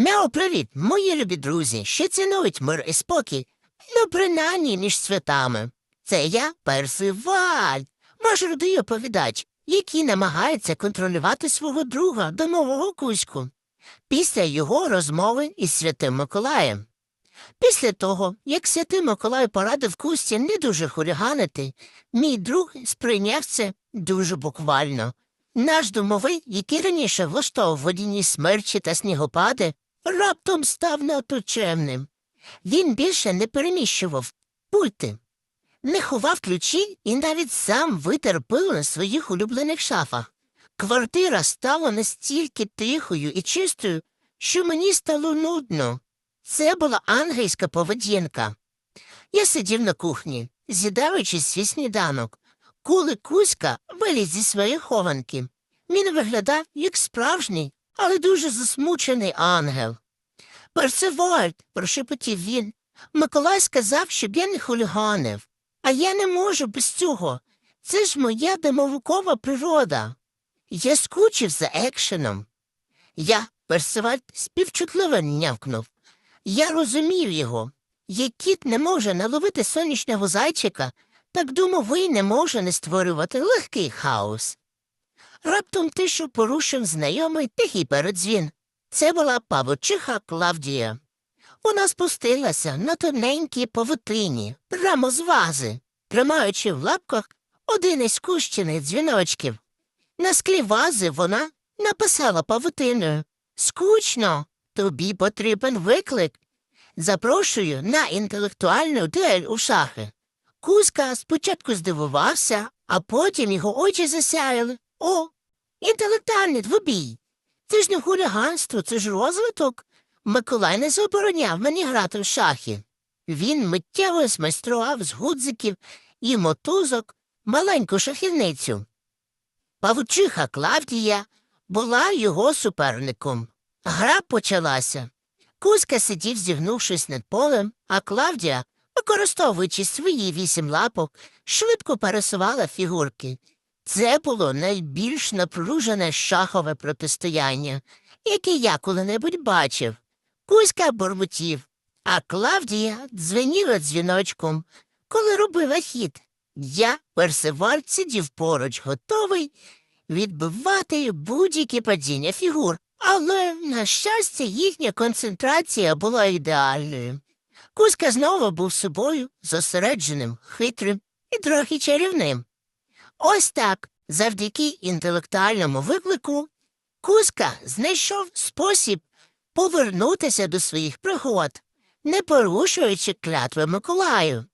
Мяу, привіт, мої любі друзі, що цінують мир і спокій, ну принаймні між святами. Це я, Персиваль, ваш родий оповідач, який намагається контролювати свого друга домового кузьку. Після його розмови із святим Миколаєм. Після того, як святий Миколай порадив кусті не дуже хуліганити, мій друг сприйняв це дуже буквально. Наш домовий, який раніше влаштовував водяні смерчі та снігопади, раптом став надто. Він більше не переміщував пульти, не ховав ключі і навіть сам витер пил на своїх улюблених шафах. Квартира стала настільки тихою і чистою, що мені стало нудно. Це була ангельська поведінка. Я сидів на кухні, з'їдаючи свій сніданок, коли Кузька виліз зі своєї хованки. Він виглядав як справжній, але дуже засмучений ангел. Персивальд, прошепотів він. Миколай сказав, щоб я не хуліганив. А я не можу без цього. Це ж моя демовикова природа. Я скучив за екшеном. Я, Персивальд, співчутливо нявкнув. Я розумів його. Як кіт не може наловити сонячного зайчика, так думовий не може не створювати легкий хаос. Раптом тишу порушив знайомий тихий передзвін. Це була павучиха Клавдія. Вона спустилася на тоненькій павутині, прямо з вази, тримаючи в лапках один із кущених дзвіночків. На склі вази вона написала павутиною Скучно, тобі потрібен виклик. Запрошую на інтелектуальну дуель у шахи. Кузька спочатку здивувався, а потім його очі засяяли. О, інтелектуальний двобій. Це ж не хуліганство, це ж розвиток. Миколай не забороняв мені грати в шахи. Він миттєво змайстрував з гудзиків і мотузок маленьку шахівницю. Павучиха Клавдія була його суперником. Гра почалася. Кузька сидів, зігнувшись над полем, а Клавдія, використовуючи свої вісім лапок, швидко пересувала фігурки. Це було найбільш напружене шахове протистояння, яке я коли-небудь бачив. Кузька бурмотів, а Клавдія дзвеніла дзвіночком, коли робила хід. Я, Персиваль, сидів поруч, готовий відбивати будь-які падіння фігур. Але, на щастя, їхня концентрація була ідеальною. Кузька знову був собою, зосередженим, хитрим і трохи чарівним. Ось так, завдяки інтелектуальному виклику, Кузька знайшов спосіб повернутися до своїх пригод, не порушуючи клятви Миколаю.